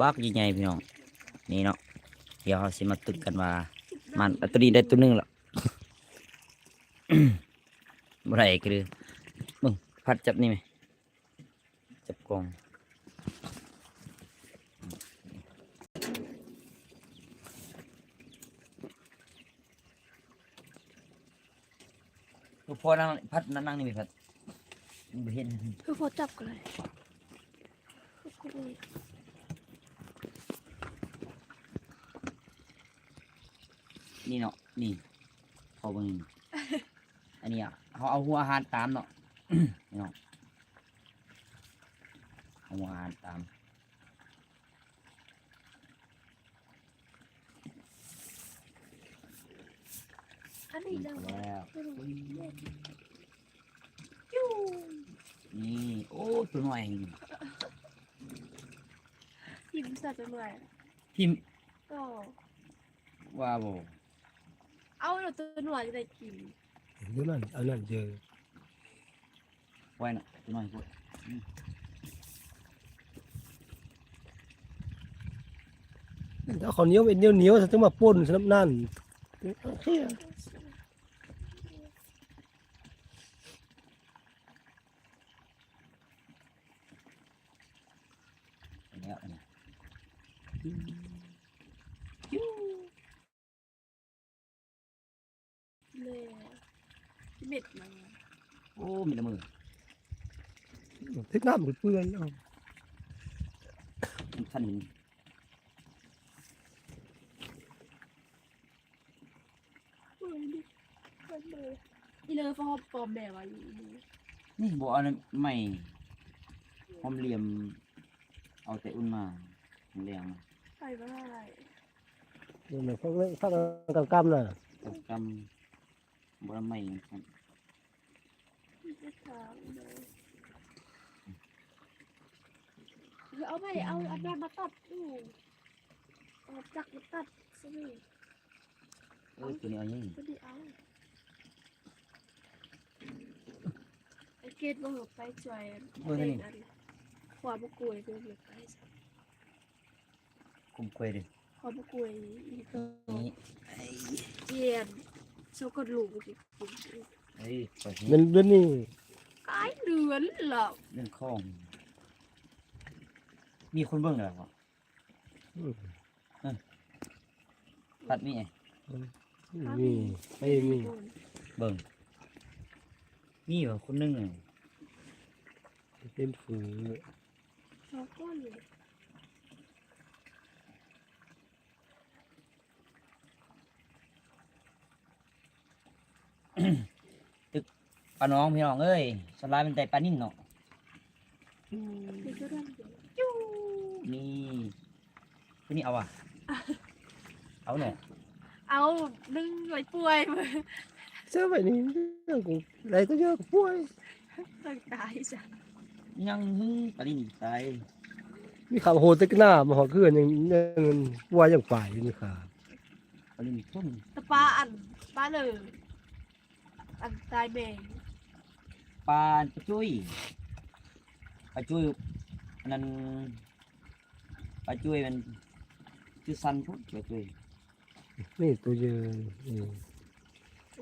บักใหญ่ๆพี่น้องนี่เนาะเดี๋ยวเราสิมาตึกกันว่า มันอาตัวนี้ได้ตัวหนึงแล้วบ่ได้ก็คือมึงพัดจับนี่ไหมจับกองลูกพ่อนั่งพัดนั่งนี่ไหมพัดเห็นคือพอจับกันเลยกูเลย นี่เนาะนี่พอเบิ่งนี่อันนี้อะเขาเอาหัวอาหารตามเนาะนี่เนาะเอาหัวอาหารตามอันนี้ดังแล้วไม่รู้นี่โอ้ตัวน้อยนี่หิมสัตว์จังเลยพิมพ์ก็ว่าบ่ เอาเราตัวหนวยจะได้กินเดี๋ยวนั่นอันนั้นเจอไว้น่ะตัวน้อยพวกถ้าเขาเนียวเป็นเนี้ยวเนียวจะมาป่นสนับนั่นเฮียอันนี้อันนี้ เลยเม็ดมัน โอ้มีแต่มือ ทิศน้ำเปื้อนๆเอามันขั้นหินเลยดิมันเลยนี่เลยฟอปลอมแบบว่าอยู่นี่นี่บ่เอาอันไม่หอมเหลี่ยม เอาแต่อุ่นมาเรียงมาไปไม่ได้เดี๋ยวมันเขาเล่นข้างกำกำน่ะกำกำบ่ละไม่ครับ ไม่ทางเลย คือเอาไปเอาอันนั้นมาตัดดูเอาจักรมาตัดสิเออตัวนี้เอายังก็ดีเอาไอเกดว่าไปช่วยขวาบุกุยเป็นแบบไปคุมกล้วยดิขวาบุกุยอีกตัวนี่ไอ้เจียนโชกระลูกกินไอ้ปล่อยมันเดือนนี้กายเดือนหรอเรื่องข้อง มีคนเบิ่งเหรอวะอืมปัดมีไงมีไม่มีเบิ่งมีเหรอคนหนึงเลยเป็นฝืนชอบก้อนเลยปลาน้องพี่น้องเอ้ยสลายเป็นใจปลานิ่มเนาะ นี่ก็เรื่องเดียวจู้ นี่ตัวนี้เอาอะ เอาเนี่ยเอานึ่งไรป่วยมาเจ้าไปนี่เรื่องกูอะไรก็เยอะกูป่วยตั้งตายจ้ะยังหึงปลานิ่มตาย มีข่าวโหดตะกหน้ามาหอเกือนยังยังว่าอย่างฝ่ายอยู่นี่ค่ะปลานิ่มต้นตะปาอันปลาเลยอันตายแมงปลาปลาจุ้ยปลาจุ้ยอันนั้น ปลาจุ้ยมันชื่อสันพุทธปลาจุ้ยนี่ตัวเยอะนี่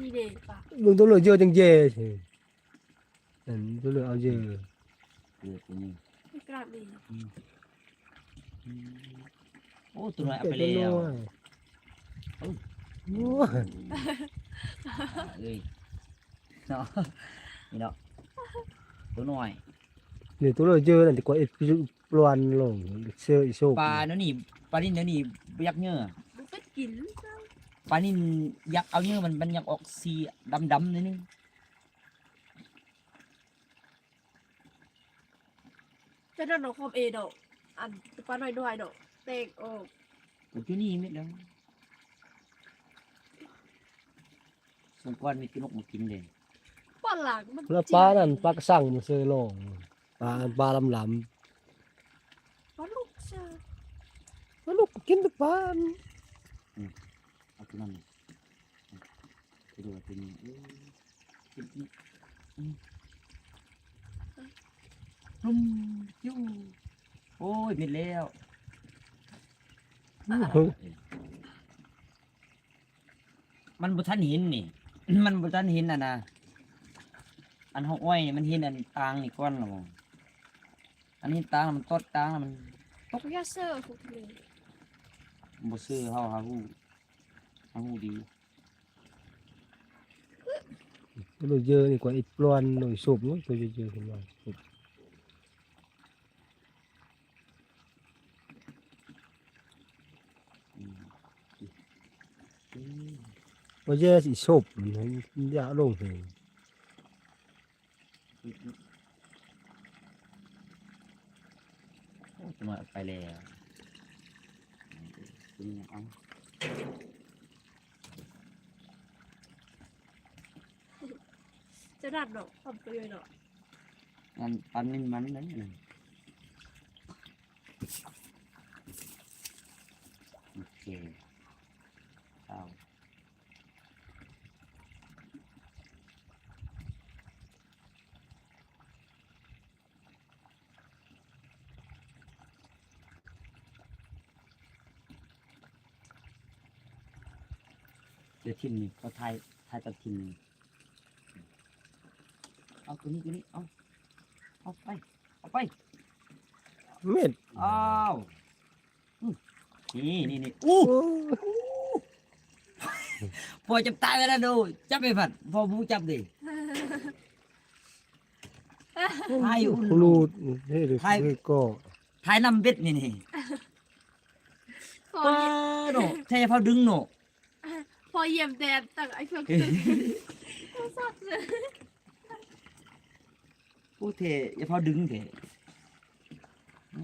นี่เด็กปะมึงตัวเหลือเยอะจังเย่ใช่นั่นตัวเหลือเอาเยอะเออตัวนี้ไม่กล้ามีโอ้ตัวน้อยเอาไปแล้วโอ้ยเอ้ยเนาะนี่เนาะตัวน้อย นี่ตัวเหลือเยอะนั่นดีกว่าไอ้ปลวนลงเชื่ออีโชคปลาเนื้อนี่ปลานิ่นเนื้อนี่ยักเนื้อมันก็กินปลานิ่นยักเอาเนื้อมันมันยังออกสีดำดำๆนิดนึงจะนอนนอนคอมเอดอกอันตะปาหน่อยหน่อยดอกเตงโอ้ตัวที่นี่ไม่แล้วสงกรานต์มีกินนกมากินเลยปลาหลังมันแล้วปลานั่นปลากระสังมันเสือลง ปลาปลาลำลปลาลูกเชื่อำแล้วลูกก็กินแต่ปลาเอาตัวนั้นเลยไปดูว่าตัวนี้เอ้ยกินนี่อืมนุ่มจิ้วโอ้ยเบ็ดแล้วมันบุทันหินนี่ มันบุทันหินอะนะอันห้องอ้อยนี่มันหินอันตางนี่ก้อนหรอ อันนี้ตางแล้วมันตดตางแล้วมันพวกยาเซอร์พวกนี้บ่ซื้อเฮาหาฮู้หาฮู้ดี nó dơ thì quả ít loan nổi sụp nữa tôi dơ dơ thì loan sụp อืมอืม có dơ thì sụp nó dạ lông thì โอ้จะมา ไปแล้วคุณเอาจะดัดดอกทำไปเลยดอกอันปันนี่มันนั่นน่ะโอเคเอา เดี๋ยวทิมนี่เขาทายทายกับทิมนี่เอาตัวนี้ตัวนี้เอาเอาไปเอาไป mệt อ้าวอืมนี่นี่นี่อู้พอจับตายไปแล้วดูจับไปผัดพอบูจับดิทายอุ่น lụt thế được Hai- cái cỏ ทายนำเบ็ดนี่นี่พอป้าเยี่ยมโนแทพอดึงโน พอเยี่ยมแดดตั้งไอ้เพื่อนตัวสัตว์เลยผู้เทอย่าพอดึงเถอื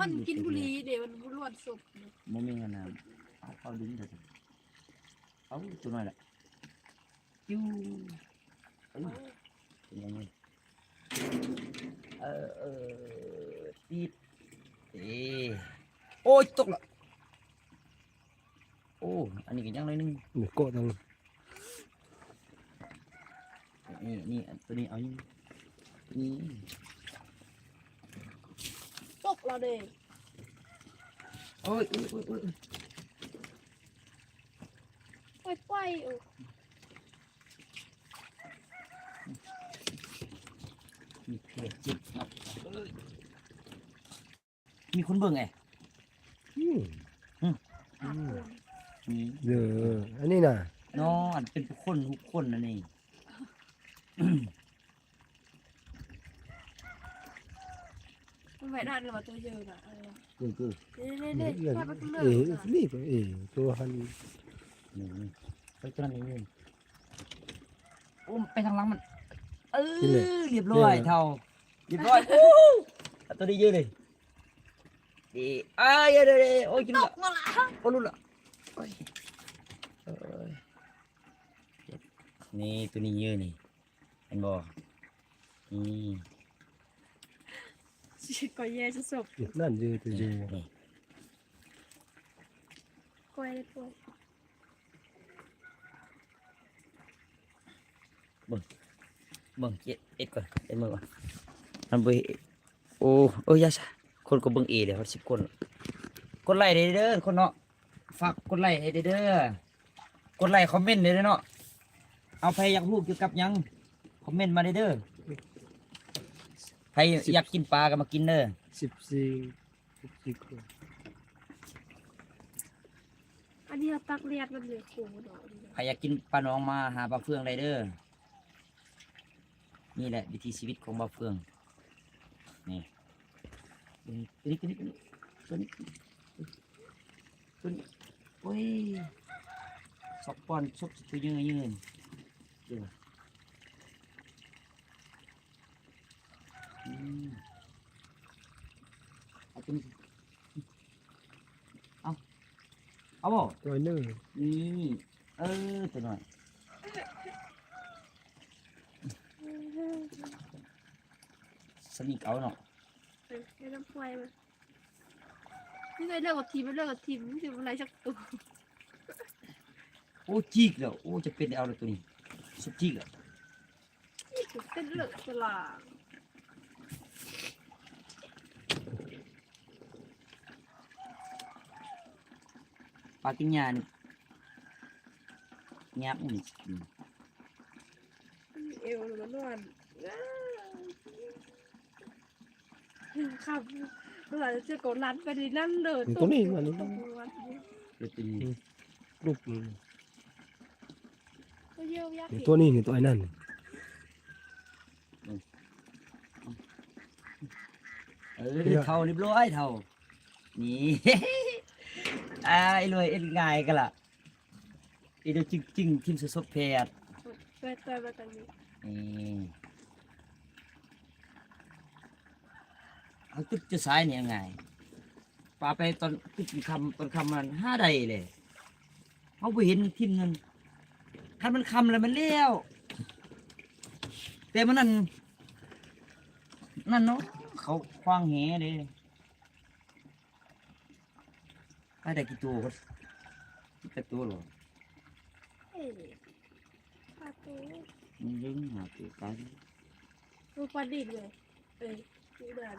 มันกินบุหรี่เดี๋ยวมันบุรวดศพเนี่ยมันมีเงินนะเอาพอดึงเถอะเอาตัวน้อยแหละจิ้วเอ้ยเป็นยังไงเออเออตีดเอ้โอ้ยตกละ โอ้ อันนี้ก็ยังน้อยหนึง để cọ thằng นี่นี่อันตัวนี้เอานี่นี่ตกเราเด้โอ้ยโอ้ยโอ้ยโอ้ยปล่อยปล่อยๆโอ้มีเพจจิกครับเอ้ยมีคนเบิ่งไง Ừ. หักเลย มี giờ anh ấy nè นอนเป็นทุก คนทุกคนนะนี่มันไม่ได้เลยว่าตัวเยอะนะอะไรวะคือคือเน่เน่เน่ Lần- แค่ไปตัวเลิ ế กนะ đi phải ế tôi hắn นี่นี่ไปตัวนั้นนี่โอ้มไปทางหลังมันเอนี่เลยอเรียบร้อยนี่เลยเท่าเรียบร้อยอู้เอาตัวนี้เยอะเลยดีอ้ายเดี๋ยวเดี๋ยวเดี๋ยวโอ้ยกินตละกมาละ โอ้รู้ละโอ้ยเอ้ย นี่ตัวนี้เยอะนี่เห็นบ่นี่ก็แย่จะศพ Việt Nam dơ tôi นี่ dơ นี่กล้วยได้กล้วยเบิ่งเจ็ดเอ็ดก่อนเอ็ดมือก่อนมันไปโอ้โอ้ยาซะคนก็เบิ่งเอเดี๋ยวสิบคนกดไลค์ได้เด้อคนเนาะฝากกดไลค์ให้ได้เด้อกดไลค์คอมเมนต์ได้เด้อเนาะ เอาใครอยากรู้เกี่ยวกับหยัง คอมเมนต์มาได้เด้อใครอยากกินปลาก็มากินเด้อ sip si sip si cô อันนี้เราตักเลียดมันเหลือโค้งดอกนี่นะใครอยากกินปลาน้องมาหาปลาเฟืองได้เด้อนี่แหละ วิถีชีวิตของปลาเฟือง นี่ตัวนี้ตัวนี้ตัวนี้ตัวนี้ตัวนี้โอ้ยสอกปอนชกตัวยืนยืน เดี๋ยวอืมเอาตัวนี้เอาเอาบ่ tôi nữa นี่เออตัวหน่อยสนิทเอาเนาะเออให้น้ำพลอยมานี่ไงเลิกกับทีมไม่เลิกกับทีมไม่ถึงอะไรสักตัวโอ้จีกแล้วโอ้จะเป็นเอาแล้วตัวนี้ นวลครับเมื่อจะกดรันไปในนั่นเลยตัวนี้มัน นี่เดี๋ยวตัวนี้ลูกนี่ก็เยี่ยมยากตัวนี้นี่ตัวไอ้นั่นเออเท่าเรียบร้อยเท่า นี่อ่าไอ้รวยเอ็นง่ายกันล่ะไอ้เดี๋ยวจริงจริงๆทีมสดๆแพทย์ไปไปมาตรงนี้นี่เอาตึกจะสายเนี่ยไงปลาไปตอนตึกคำตอนคำมันห้าใดเลยเขาไปเห็นทีมเงิน ถ้ามันคำแล้วมันเลี้ยวแต่มันนั่นนั่นเนาะเขาคว้างแหเลยไปได้กี่ตัวก็กี่ตัวหรอเฮ้ยปลาตัวมันยังหาตัวตายรูปลาดินเลยเอ้ยดูเดิน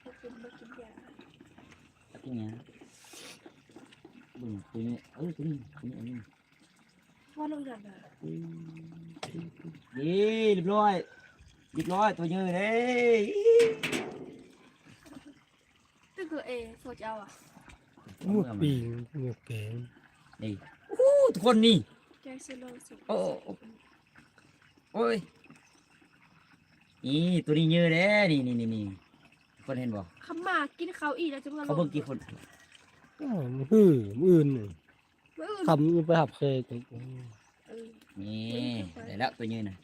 เขากินมากินยาตัดเนี้ยบึงตัวนี้เออตัวนี้ตัวนี้อันนี้ ว่าลงจันทร์นี่เรียบร้อยเรียบร้อยตัวเยอะเลยก็คือเอโซเจ้าอะมูดปีงเงือกแกงนี่อู้ทุกคนนี่แกงเซโลสุโอ้โอ้โอ้ยนี่ตัวนี้เยอะเลยนี่นี่นี่นี่ทุกคนเห็นบ่ขมากินข้าวอีแล้วจะมาเขาเบิ่งกี่คนอ้าวมันฮือมืออื่น นี่มื้อคำมันไปหับเคยกันเออนี่ได้แล้วตัวเยอะนะ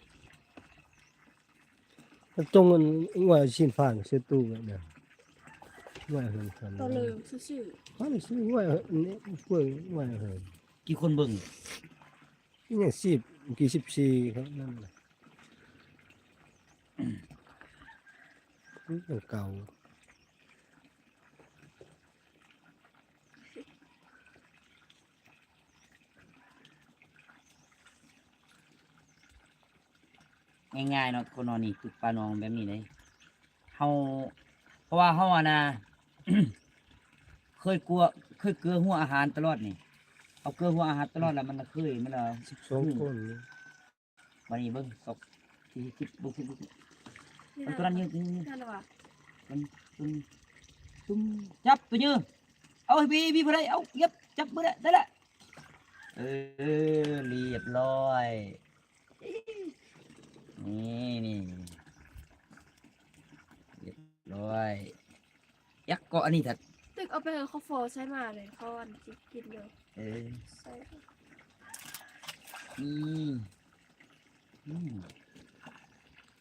มันจงมันว่าชินฟางเสตู้แบบเนี่ยว่าเหินกัน ตอนเลยซื่อ ว่ามันซื้อว่าเนี่ยกล้วยว่าเหิน กี่คนเบิ่ งนี่ยังสิบกี่สิบสี่ครับนั่นแหละนี่ยังเก่าง่ายๆเนาะทุกคนเนอนนี่ตึกปลานองแบบนี้เลยเฮาเพราะว่าเฮาอะนะเคยกลัวเคยเกลือหัวอาหารตลอดนี่เอาเกลือหัวอาหารตลอดแล้วมันน่ะเคยมันละสิบสองคนนี่วันนี้เบิ่งตกที่ที่บุกที่บุกๆนี่มันนะตัวนั้นยืนยืนนั่นว่ะมันตุ้มตุ้มจับตัวยืนเอาให้พี่พี่พอได้เอาเย็บจับมือได้ได้ละเออเรียบร้อย นี่นี่เรียบร้อย ยักษ์เกาะอันนี้ถัดตึกเอาไปเถอะเขาฟอใช้มาเลยเขาอันจิกินเลยเออใส่นี่อืม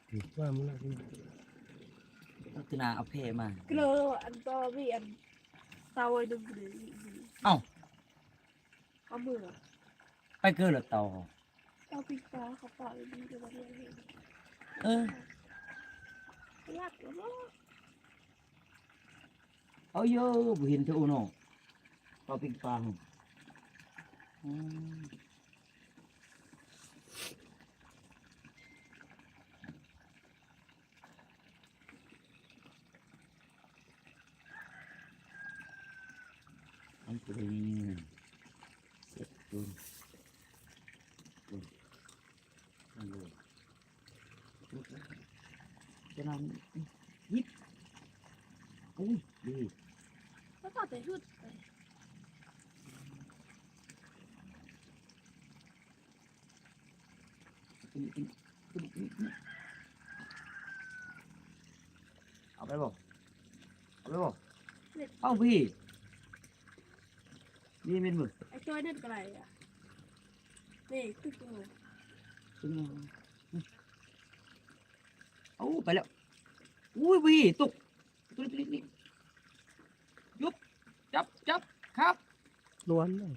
ถือว่ามันละพัฒนาเอาเพมา เกลืออันต่อมีอันเตาไอ้ดึงเลยเอ้า เอามือไปเกินหรือเตา เอาปิดตาเขาปล่อยดีเดี๋ยวมันเรียนเห็นเออยากแล้วเนาะเอาเยอะบ่เห็นเท่าโน่เตาปิงปองอืมอันตัวนี้เสร็จตัวตัวอันเลย จะนำยิบอุ้ยดีแล้วต่อแต่หืดไปเอาไปบอกเอาไปบอกเอาพี่นี่เป็นมึกไอ้จ้อยเน็ตกระไรอะนี่ตึ๊กเลยเอา ไปแล้ว อุ้ยพี่ตกตัวนี้นี่ยุบจับจับครับล้วนเลย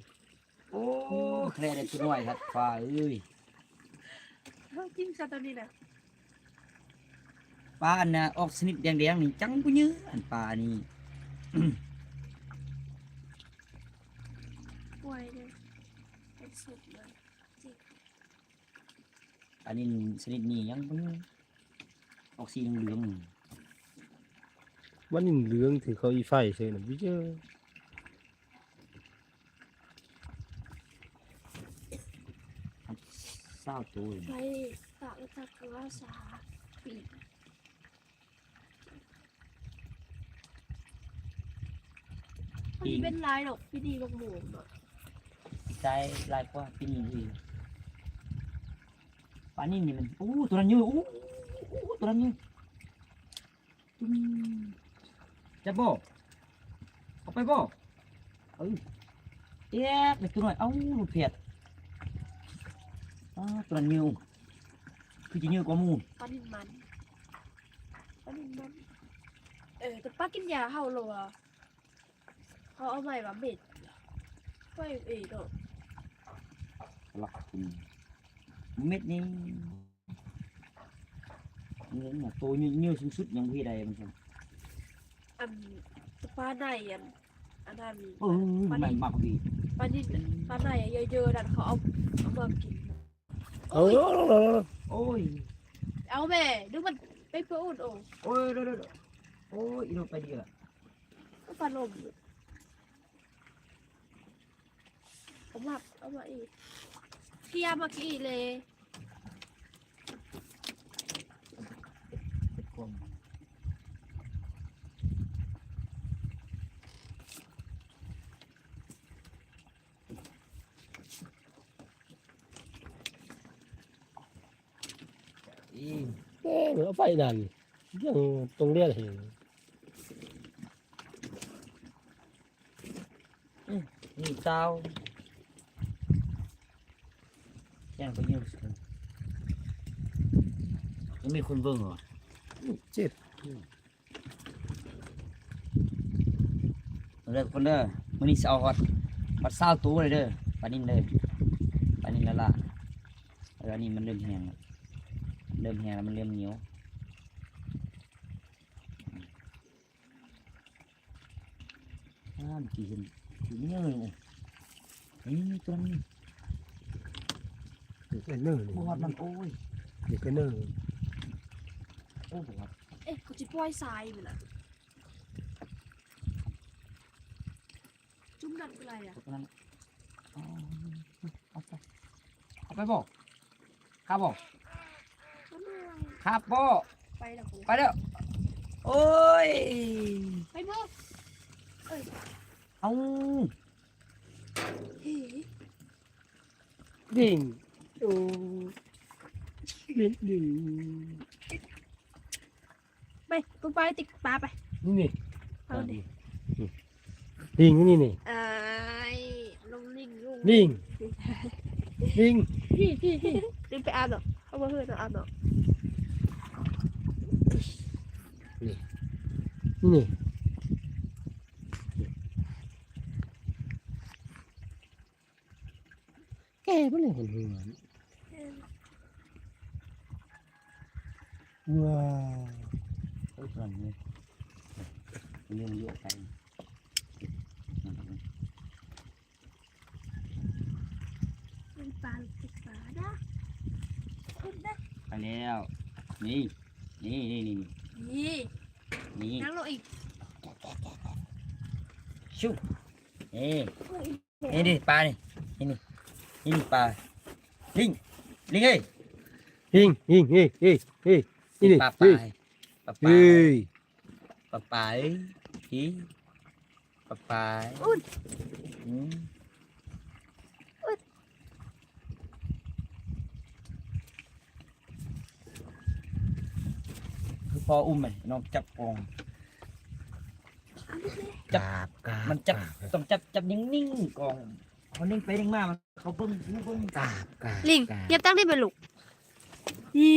โอ้แคลได้ตัวน้อยครับฟ้าเอ้ยเฮ้ยจิ้มซาตอนนี้นะปลาอันน่ะออกชนิดแดงๆนี่จังปุ้ยอันปลานี่ป่วยเลยเป็นสุดเลยอันนี้ชนิดนี้ยังปุ้ยอ ออกสีเหลืองวันนี้เหลืองถือเขาอีไฟใช่หรือพี่เจ้าเศร้าตัไปตากตักว่าสาปีมัเป็นลายดอกพี่ดีกับหมูอะใจลายกว่าพี่นี่ดีปานี่นี่มันอู้ตัวนั้นยอะอู้ ตัวนั้นอยืดอืมจะบอกเอาไปบอกเออเอ๊ะเด็กตัวหน่อยเอ้าลูกเพียดอ้าตัวนั้นอยืดคือจะอยืดกว่าหมูปลานินมันปลานินมันเออแต่ป้ากินยาเห่าโลอะเขาเอาใหม่แบบเบ็ดก็เอ๋เนาะหลักอืมเม็ดนี้ เงินน่ะตัวเงี้ยวๆสุดๆยังพี่ใดมันใช่อันปลาในอันอันนั้นเออมันมากดีปลานินปลาในเยอะๆนั่นเขาเอาเอามากินเอาโอ้ยโอ้ย เอาแม่ดูมันไปเพื่ออุ่นโอ้โอ้ยเดี๋ยวๆๆโอ้ยอีโนไปเดีละก็ปลาลมผมหลับเอามาอีกเทียมากี่เลย อีเอ้ยเอาไฟนั่นยังตรงเรียกเห็นนี่เต้าแจ้งไปเยี่ยมสิยังมีคนเบิ่งเหรอ เจ็บเด้อคนเด้อมื้อนี้สิเอาฮอดฮอดเศร้าตัวเลยเด้อปลานินเด้อปลานินละล่ะเอออันนี้มันเริ่มแห้งแล้วเริ่มแห้งแล้วมันเริ่มเหนียวอ้าวเมื่อกี้เห็นสีเหนียวเลยโอ้นี่ตัวนี้เด็กเนิ่นบอดมันโอ้ยเด็กเนิ่น โอ้บอดเอ๊ะกูจะปล่อยทรายมันอะจุ่มนั่นคืออะไรอะตัวนั้นเอาเอาไปเอาไปบอกครับบอกมันอะไรครับบอกไปแล้วกูไปแล้วโอ้ยไปเมื่อเอาเฮ้ดิ่งโอ้ดิ่ง ดิ่งไปกูไปติดปลาไป นี่นี่เอาดิดิ่งนี่นี่ไอ้ลงลิงลุงดิ่งดิ่งพี่พี่พี่ลิงไปอาบหรอกเอามาเพื่อนอาบหรอกนี่นี่แกบ่เลยเห็นหัวว้าว โอ้ยตัวนี้เรื่องเยอะไปลิงปลาติดปลานะขึ้นได้ไปแล้ว นี่นี่นี่นี่นี่นี่นั่งลงอีกชุบนี่ลงอีกนี่ดิปลานี่นี่นี่นี่นี่ปลาลิงลิงเอ้ยยิงยิงเฮ้ยเฮ้ยเฮ้ยนี่นี่ปลาปเฮ้ลาย ปลาปลาเฮ้ยปลาปลาเอ้ยฮีปลาปลาอุ่นอืมคือพออุ้มมันน้องจับกองจับกาบกาบมันจับต้องจับจับนิ่งๆกองเขานิ่งไปนิ่งมามันเขาเบิ้งเบิ้งกาบกาบลิงกาบเย็บตั้งได้เป็นลูกยี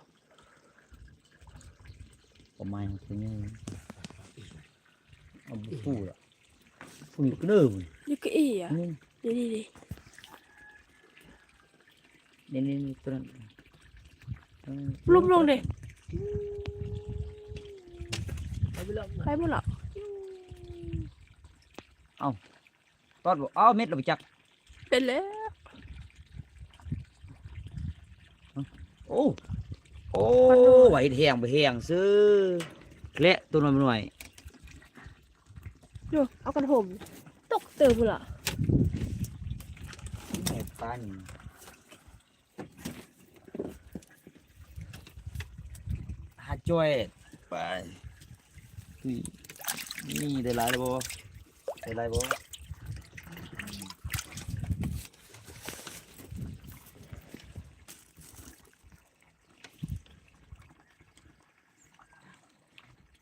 ามเนี่ยโอ้ยตึกตึกถ่ายเบิ้งเป็ดนำเป็ดเนาะเขาจัง อะประมาณคือนี่เอาบุฟูละฟูนี่ก็เด้อมันนี่ก็อีอะนี่นี่นี่นี่นี่นี่นี่ตัวนั้นอืมลุมลงดิเอาไปแล้วใครบ่ล่ะตอดบ่อ้าวเม็ดเราไปจักเป็นแล้วโอ้โอ้ไหวแหงไปแหงซื้อเละตัวน้อยมันหน่อยดูเอากันผมตกเติมบ่ล่ะแม่ปันหาจ้อยไปอุ้ยนี่ได้หลายเลยบ่ได้หลายบ่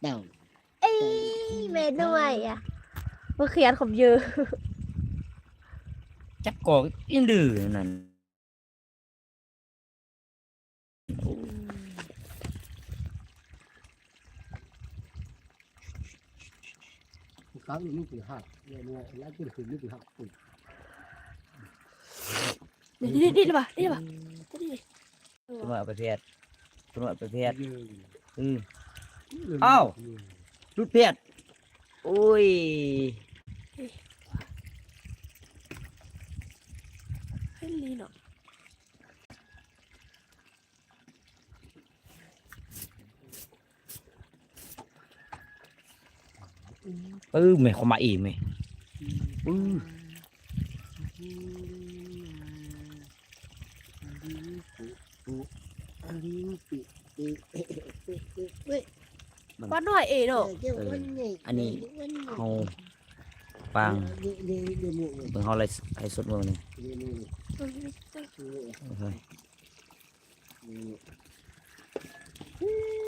เดาเอ้ยแม่ด้วยอะบ่เขียนผมเยอะจักกอกยังดื้อนั่นครั้งนี้คือหักเนี่ยเนี่ยแล้วก็คือนี่คือหักปุ๋ยนี่นี่นี่ป่ะนี่ป่ะนี่ตัวน้อยเอาไปแพทย์ตัวน้อยเอาไปแพทย์เยอะอือ อ้าวรุดแพทย์โอ้ยให้ลีเนาะเออแม่เขามาอีกแม่อืออันนี้ปิเอ๊ะเอ๊ะเอ๊ะเอ๊ะเอ๊ะป้าน้อย มัน có nói ế đồ อันนี้เฮาฟางเบิ่งเฮาไลฟ์ไลฟ์สดมื้อนี้โอเค